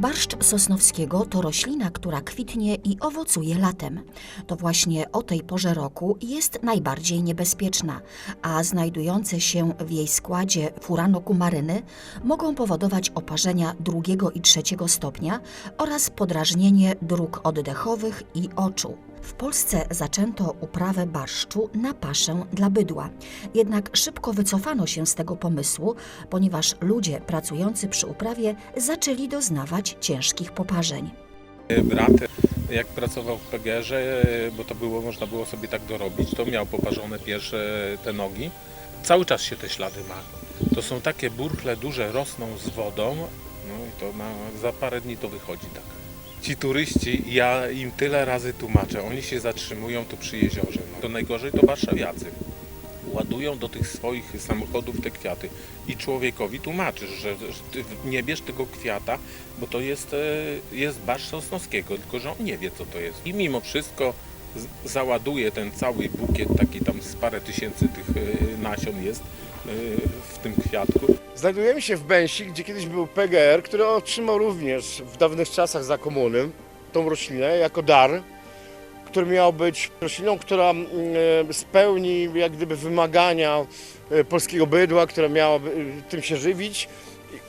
Barszcz sosnowskiego to roślina, która kwitnie i owocuje latem. To właśnie o tej porze roku jest najbardziej niebezpieczna, a znajdujące się w jej składzie furanokumaryny mogą powodować oparzenia drugiego i trzeciego stopnia oraz podrażnienie dróg oddechowych i oczu. W Polsce zaczęto uprawę barszczu na paszę dla bydła. Jednak szybko wycofano się z tego pomysłu, ponieważ ludzie pracujący przy uprawie zaczęli doznawać ciężkich poparzeń. Brat, jak pracował w PGR-ze, bo to było, można było sobie tak dorobić, to miał poparzone pierwsze te nogi. Cały czas się te ślady ma. To są takie burchle duże, rosną z wodą, no i to na, za parę dni to wychodzi tak. Ci turyści, ja im tyle razy tłumaczę, oni się zatrzymują tu przy jeziorze. No. To najgorzej to warszawiacy. Ładują do tych swoich samochodów te kwiaty i człowiekowi tłumaczysz, że, nie bierz tego kwiata, bo to jest, e, jest barszcz sosnowskiego, tylko że on nie wie co to jest. I mimo wszystko załaduje ten cały bukiet, taki tam z parę tysięcy tych e, nasion jest e, w tym kwiatku. Znajdujemy się w Bęsi, gdzie kiedyś był PGR, który otrzymał również w dawnych czasach za komuny tą roślinę jako dar, który miał być rośliną, która mm, e, spełni jak gdyby wymagania polskiego bydła, która miała tym się żywić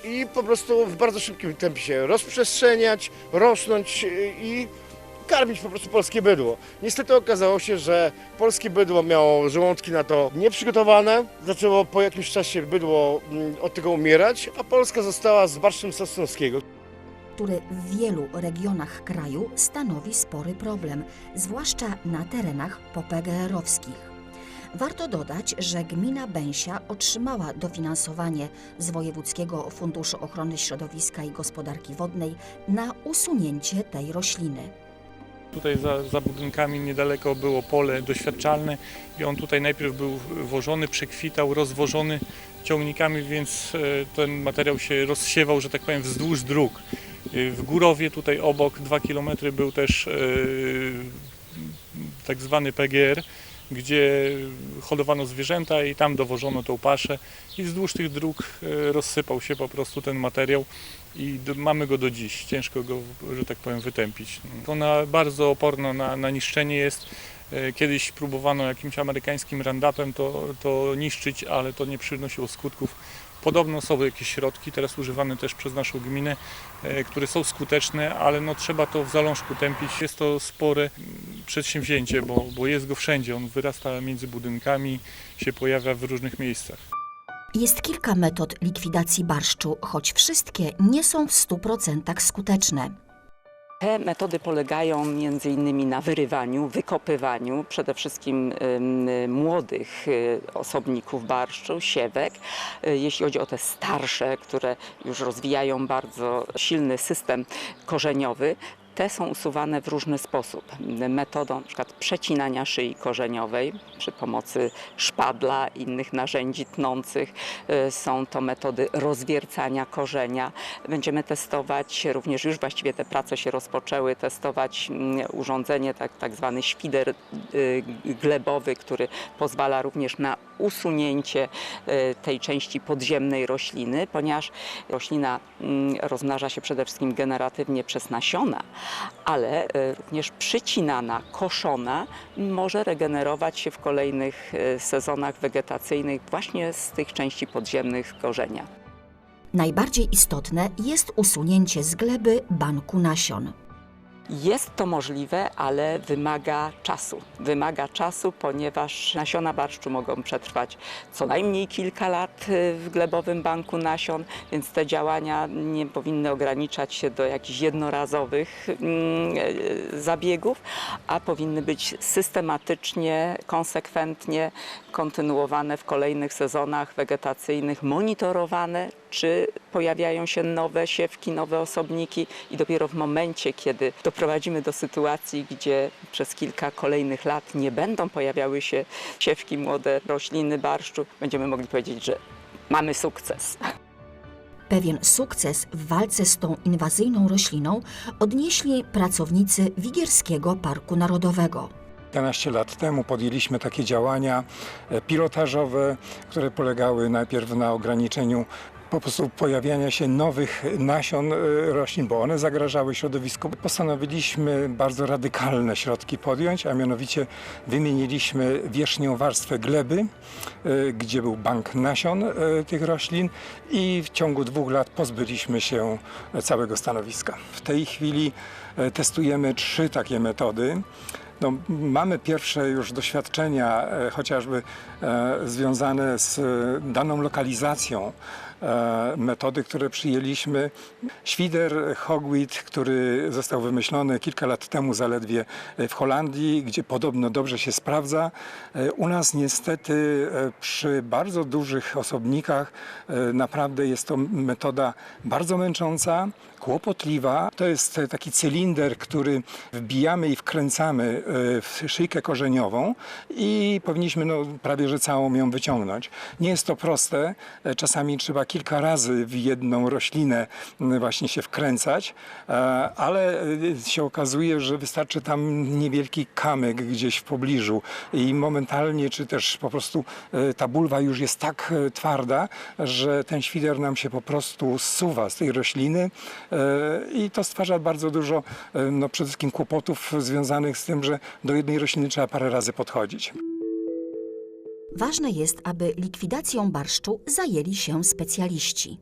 i po prostu w bardzo szybkim tempie się rozprzestrzeniać, rosnąć i karmić po prostu polskie bydło. Niestety okazało się, że polskie bydło miało żołądki na to nieprzygotowane. Zaczęło po jakimś czasie bydło mm, od tego umierać, a Polska została z barszczem sosnowskiego. który w wielu regionach kraju stanowi spory problem, zwłaszcza na terenach popgr-owskich. Warto dodać, że gmina Bęsia otrzymała dofinansowanie z Wojewódzkiego Funduszu Ochrony Środowiska i Gospodarki Wodnej na usunięcie tej rośliny. Tutaj za, za budynkami niedaleko było pole doświadczalne i on tutaj najpierw był wożony, przekwitał, rozwożony ciągnikami, więc e, ten materiał się rozsiewał, że tak powiem, wzdłuż dróg. E, W Górowie tutaj obok, dwa kilometry, był też e, tak zwany PGR, gdzie hodowano zwierzęta i tam dowożono tą paszę i wzdłuż tych dróg rozsypał się po prostu ten materiał i do, mamy go do dziś. Ciężko go, że tak powiem, wytępić. Ona bardzo oporna na, na niszczenie jest. E, Kiedyś próbowano jakimś amerykańskim randapem to, to niszczyć, ale to nie przynosiło skutków. Podobno są jakieś środki, teraz używane też przez naszą gminę, e, które są skuteczne, ale no, trzeba to w zalążku tępić. Jest to spore mm, przedsięwzięcie, bo, bo jest go wszędzie. On wyrasta między budynkami, się pojawia w różnych miejscach. Jest kilka metod likwidacji barszczu, choć wszystkie nie są w 100% skuteczne. Te metody polegają innymi na wyrywaniu, wykopywaniu przede wszystkim młodych y, osobników barszczu, siewek. Y, Jeśli chodzi o te starsze, które już rozwijają bardzo silny system korzeniowy, te są usuwane w różny sposób. Metodą przykład przecinania szyi korzeniowej przy pomocy szpadla, innych narzędzi tnących. Y, Są to metody rozwiercania korzenia. Będziemy testować również, już właściwie te prace się rozpoczęły, testować mm, urządzenie, tak, tak zwany świder y, glebowy, który pozwala również na usunięcie y, tej części podziemnej rośliny, ponieważ roślina mm, rozmnaża się przede wszystkim generatywnie przez nasiona, ale y, również przycinana, koszona może regenerować się w kolejnych y, sezonach wegetacyjnych właśnie z tych części podziemnych korzenia. Najbardziej istotne jest usunięcie z gleby banku nasion. Jest to możliwe, ale wymaga czasu. Wymaga czasu, ponieważ nasiona barszczu mogą przetrwać co najmniej kilka lat y, w glebowym banku nasion, więc te działania nie powinny ograniczać się do jakichś jednorazowych mm, y, zabiegów, a powinny być systematycznie, konsekwentnie kontynuowane w kolejnych sezonach wegetacyjnych, monitorowane, czy pojawiają się nowe siewki, nowe osobniki i dopiero w momencie, kiedy doprowadzimy do sytuacji, gdzie przez kilka kolejnych lat nie będą pojawiały się siewki, młode rośliny barszczu, będziemy mogli powiedzieć, że mamy sukces. Pewien sukces w walce z tą inwazyjną rośliną odnieśli pracownicy Wigierskiego Parku Narodowego. 11 lat temu podjęliśmy takie działania e, pilotażowe, które polegały najpierw na ograniczeniu po prostu pojawiania się nowych nasion e, roślin, bo one zagrażały środowisku. Postanowiliśmy bardzo radykalne środki podjąć, a mianowicie wymieniliśmy wierzchnią warstwę gleby, e, gdzie był bank nasion e, tych roślin i w ciągu dwóch lat pozbyliśmy się całego stanowiska. W tej chwili testujemy trzy takie metody. No, mamy pierwsze już doświadczenia, chociażby związane z daną lokalizacją metody, które przyjęliśmy. Świder hogweed, który został wymyślony kilka lat temu zaledwie e, w Holandii, gdzie podobno dobrze się sprawdza. E, U nas niestety e, przy bardzo dużych osobnikach e, naprawdę jest to metoda bardzo męcząca, kłopotliwa. To jest e, taki cylinder, który wbijamy i wkręcamy e, w szyjkę korzeniową i powinniśmy no, prawie że całą ją wyciągnąć. Nie jest to proste. E, Czasami trzeba kilka razy w jedną roślinę właśnie się wkręcać, ale się okazuje, że wystarczy tam niewielki kamyk gdzieś w pobliżu i momentalnie, czy też po prostu ta bulwa już jest tak twarda, że ten świder nam się po prostu zsuwa z tej rośliny i to stwarza bardzo dużo e, no, przede wszystkim kłopotów związanych z tym, że do jednej rośliny trzeba parę razy podchodzić. Ważne jest, aby likwidacją barszczu zajęli się specjaliści.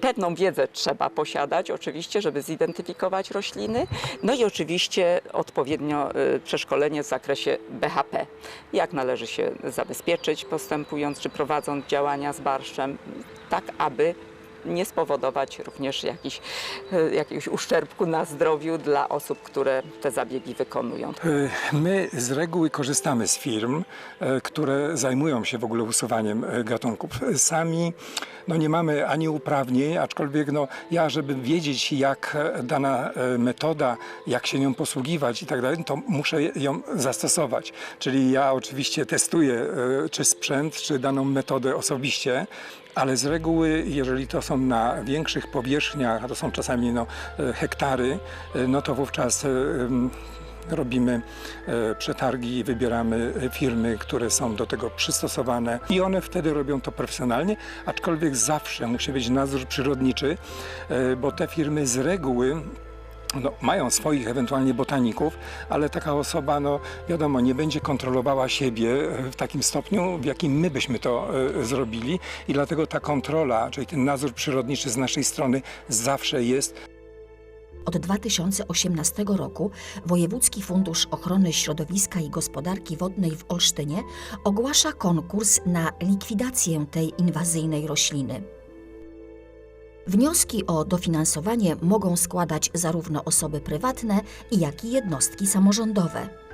Pewną wiedzę trzeba posiadać, oczywiście, żeby zidentyfikować rośliny. No i oczywiście odpowiednio y, przeszkolenie w zakresie BHP. Jak należy się zabezpieczyć, postępując czy prowadząc działania z barszczem, tak aby nie spowodować również jakiś, y, jakiegoś uszczerbku na zdrowiu dla osób, które te zabiegi wykonują. E, My z reguły korzystamy z firm, e, które zajmują się w ogóle usuwaniem e, gatunków. Sami no, nie mamy ani uprawnień, aczkolwiek no, ja, żeby wiedzieć, jak e, dana e, metoda, jak się nią posługiwać i tak dalej, to muszę ją zastosować. Czyli ja oczywiście testuję, e, czy sprzęt, czy daną metodę osobiście, ale z reguły, jeżeli to są na większych powierzchniach, a to są czasami no, e, hektary, e, no to wówczas e, robimy przetargi i wybieramy firmy, które są do tego przystosowane. I one wtedy robią to profesjonalnie, aczkolwiek zawsze musi być nadzór przyrodniczy, bo te firmy z reguły no, mają swoich ewentualnie botaników, ale taka osoba, no wiadomo, nie będzie kontrolowała siebie w takim stopniu, w jakim my byśmy to e, zrobili i dlatego ta kontrola, czyli ten nadzór przyrodniczy z naszej strony zawsze jest Od 2018 roku Wojewódzki Fundusz Ochrony Środowiska i Gospodarki Wodnej w Olsztynie ogłasza konkurs na likwidację tej inwazyjnej rośliny. Wnioski o dofinansowanie mogą składać zarówno osoby prywatne, jak i jednostki samorządowe.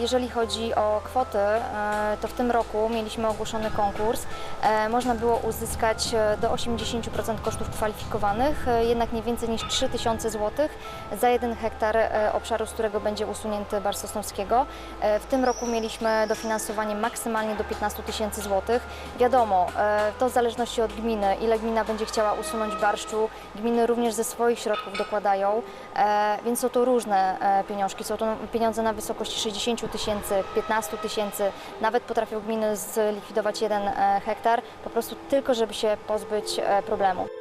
Jeżeli chodzi o kwoty, e, to w tym roku mieliśmy ogłoszony konkurs. E, Można było uzyskać e, do 80% kosztów kwalifikowanych, jednak nie więcej niż 3000 zł za jeden hektar obszaru, z którego będzie usunięty bar sosnowskiego. W tym roku mieliśmy dofinansowanie maksymalnie do 15 tysięcy złotych. Wiadomo, to w zależności od gminy, ile gmina będzie chciała usunąć barszczu. Gminy również ze swoich środków dokładają, więc są to różne pieniążki. Są to pieniądze na wysokości 60 tysięcy, 15 tysięcy, nawet potrafią gminy zlikwidować jeden e, hektar, po prostu tylko żeby się pozbyć e, problemu.